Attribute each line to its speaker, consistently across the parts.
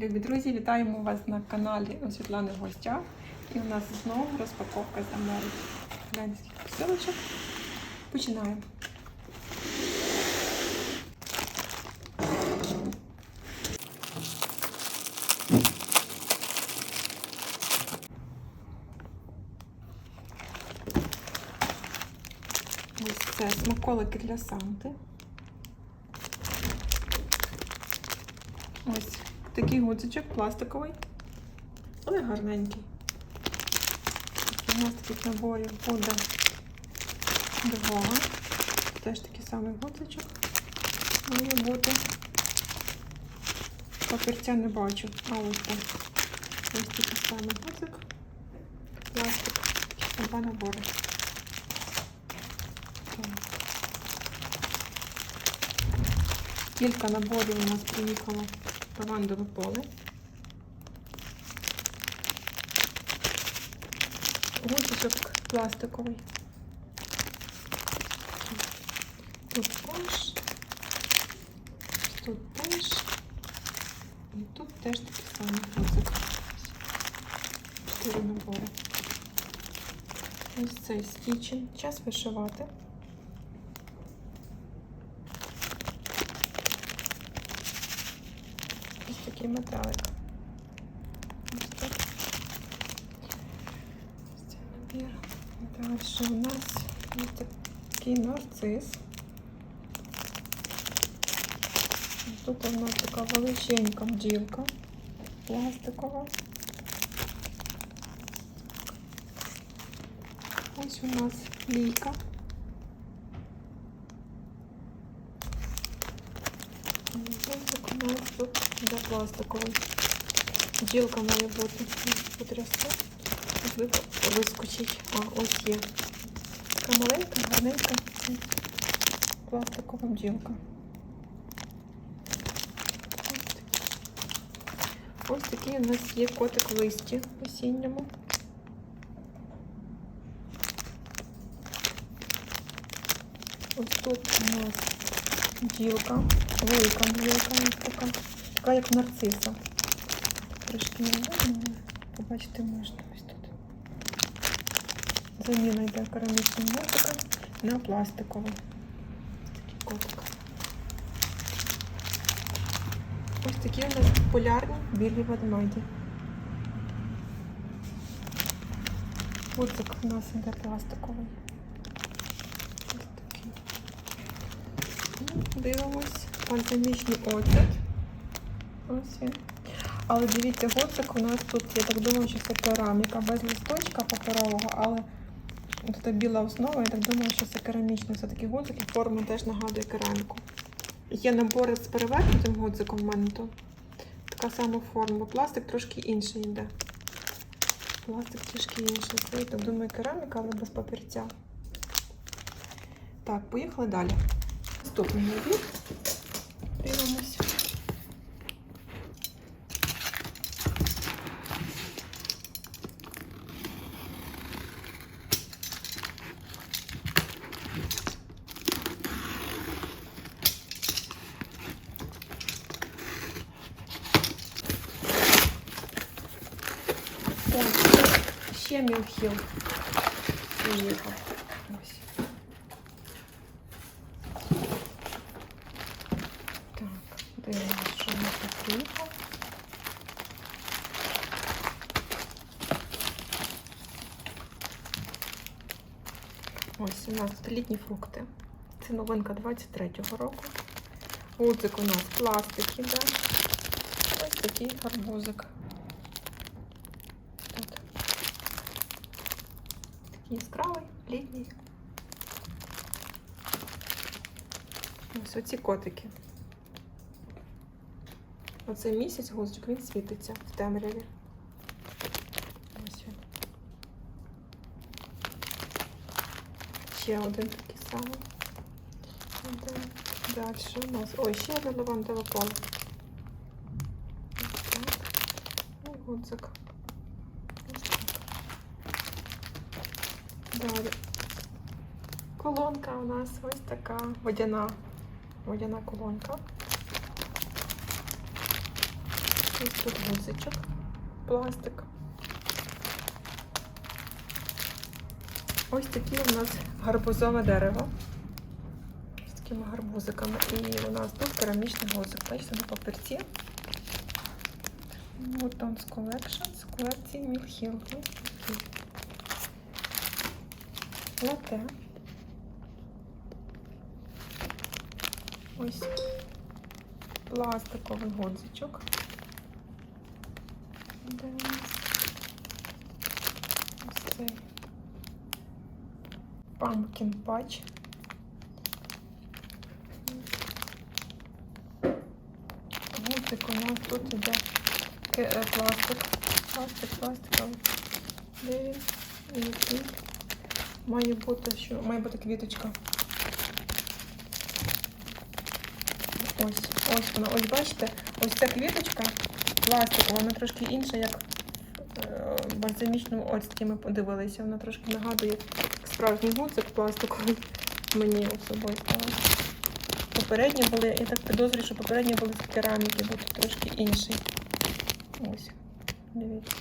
Speaker 1: Любі друзі, вітаємо вас на каналі Світлани в гостях. І у нас знову розпаковка з Америки. Скільки посилочок. Починаємо. Ось це смаколики для Санти. Ось такий гудзичок пластиковий, але гарненький. У нас таких наборів буде два. Теж такий самий гудзичок має бути. Папірця не бачу, а ось так. Ось такий самий гудзик. Пластик. Такі Два набори. Кілька наборів у нас приїхало лавандове поле. Гудзичок пластиковий. Тут теж. Тут теж. І тут теж такий самий гудзик. Чотири набори. Ось цей стічень. Час вишивати. Ось такий металик. Ось так. Ось цей набір. Далі у нас ось такий нарцис. Тут у нас така величенька бджілка пластикова. Ось у нас лійка. Ось у нас тут для пластиковий. Бджілка має бути потрясти. Можливо, вискочить. А, ось є. Така маленька, гарненька пластикова бджілка. Ось такий у нас є котик в листі осінньому. Ось тут у нас бджілка, велика бджілка, ось така, така як нарциса. Трошки не видно, побачити можна ось тут. Заміна йде керамічним мотиком на пластиковий. Ось такий котик. Ось такі у нас популярні білі ведмеді. Гудзик у нас іде пластиковий. Ось такий. І Дивимось бальзамічний оцет. Ось він. Але дивіться, гудзик у нас тут, я так думаю, що це кераміка без листочка паперового, але тут біла основа, я так думаю, що це керамічний все-таки гудзик і форма теж нагадує кераміку. Є набори з перевернутим гудзиком в мене то. Така сама форма. Пластик трошки інший йде. Пластик трішки інший. Це, я так думаю, кераміка, але без папірця. Так, поїхали далі. Наступний набір. Дивимось. Так, ще мілхіл приїхав. У нас літні фрукти. Це новинка 23-го року. Гудзик у нас пластик іде. Ось такий гарбузик. Тут. Такий яскравий, літній. Ось оці котики. Оцей місяць гузочок, він світиться в темряві. Ще один такий самий. Один. Далі у нас. Ой, ще одне лавандове поле. Ось так. І гудзик. Ось так. Далі. Колонка у нас ось така водяна. Водяна колонка. Ось тут гудзичок, пластик. Ось такі у нас гарбузове дерево. З такими гарбузиками. І у нас тут керамічний гудзик. Бачите, на папірці. Woodtons Collection з колекції Мілхіл. Лате. Ось пластиковий годзичок. Де? Ось цей Pumpkin Patch. Гудзик у нас тут іде ке- е, пластик. Пластик, він? І який? Має бути, що має бути квіточка. Ось, ось вона. Ось бачите, ось ця квіточка пластикова, вона трошки інша, як е, в бальзамічному оцті ми подивилися. Вона трошки нагадує справжній гудзик пластиковий. Мені особисто. Попередні були, я так підозрюю, що попередні були з кераміки, бо тут трошки інший. Ось, дивіться.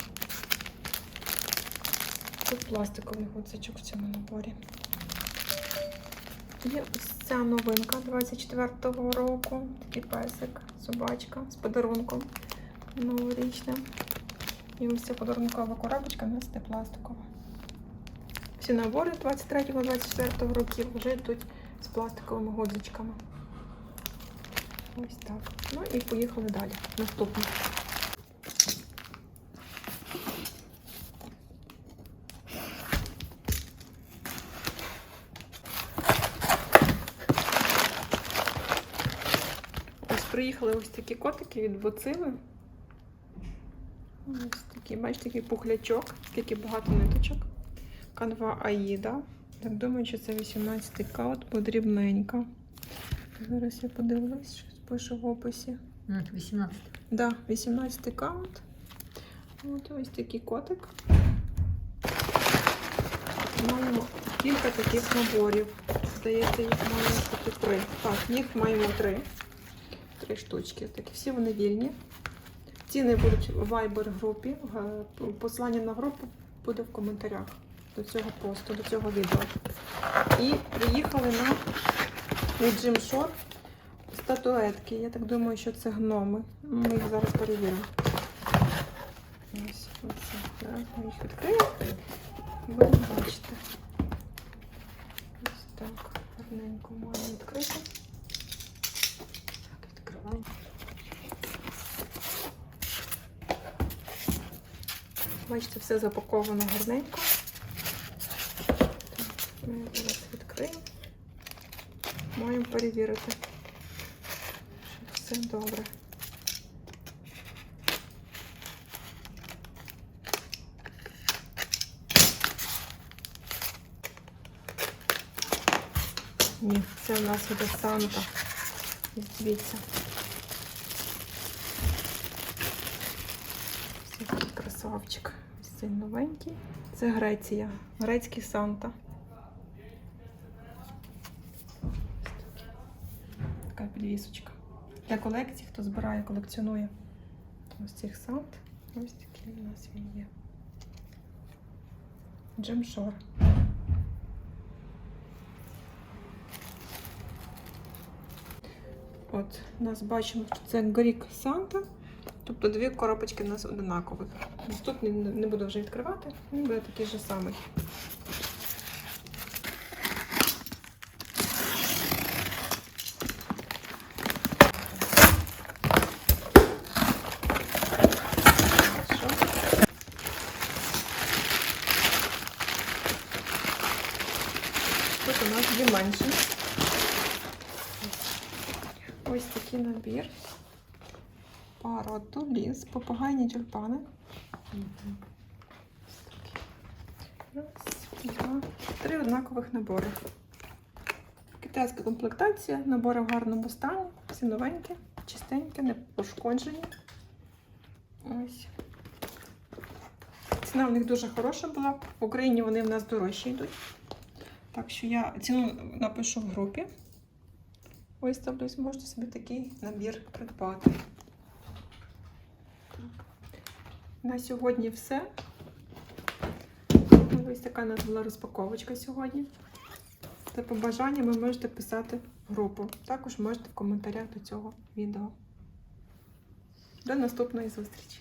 Speaker 1: Тут пластиковий гудзичок в цьому наборі. Є ось ця новинка 24-го року. Такий песик, собачка з подарунком новорічним. І ось ця подарункова коробочка у нас пластикова. Всі набори 23-24 років вже йдуть з пластиковими годзичками. Ось так. Ну і поїхали далі. Наступне. Ось приїхали ось такі котики від боцили. Ось такі, бачите, такий пухлячок, скільки багато ниточок. Канва Аїда. Так думаю, що це 18 каут, бо дрібненька. Зараз я подивлюсь, щось пишу в описі.
Speaker 2: М, 18.
Speaker 1: Да, 18 каунт. От ось такий котик. Маємо кілька таких наборів. Здається, їх має бути три. Так, їх маємо три. Три штучки. Такі всі вони вільні. Ціни будуть в Viber групі. Посилання на групу буде в коментарях до цього посту, до цього відео. І приїхали на від Jim статуетки. Я так думаю, що це гноми. Ми їх зараз перевіримо. Ось, оце. Зараз ми їх відкриємо. Будемо бачити. Ось так. Гарненько маємо відкрити.
Speaker 2: Так, відкриваємо.
Speaker 1: Бачите, все запаковано гарненько. Ми зараз відкриємо. Маємо перевірити, що все добре. Ні, це у нас іде Санта. Дивіться. Ось який красавчик. Ось цей новенький. Це Греція. Грецький Санта. Ось такий. Така підвісочка. Для колекції, хто збирає, колекціонує ось цих Сант. Ось такий у нас він є. Джим Шор. От, у нас бачимо, що це Грік Санта. Тобто дві коробочки у нас одинакових. Наступний не буду вже відкривати, він буде такий же самий. Що? Тут у нас дві менші. Ось такий набір. Пароту, ліс, попугайні тюльпани. Раз, два, три однакових набори. Китайська комплектація, набори в гарному стані, всі новенькі, чистенькі, не пошкоджені. Ось. Ціна в них дуже хороша була. В Україні вони в нас дорожчі йдуть. Так що я ціну напишу в групі. Виставлюсь, можете собі такий набір придбати. На сьогодні все. Ось така у нас була розпаковочка сьогодні. За побажанням ви можете писати в групу. Також можете в коментарях до цього відео. До наступної зустрічі!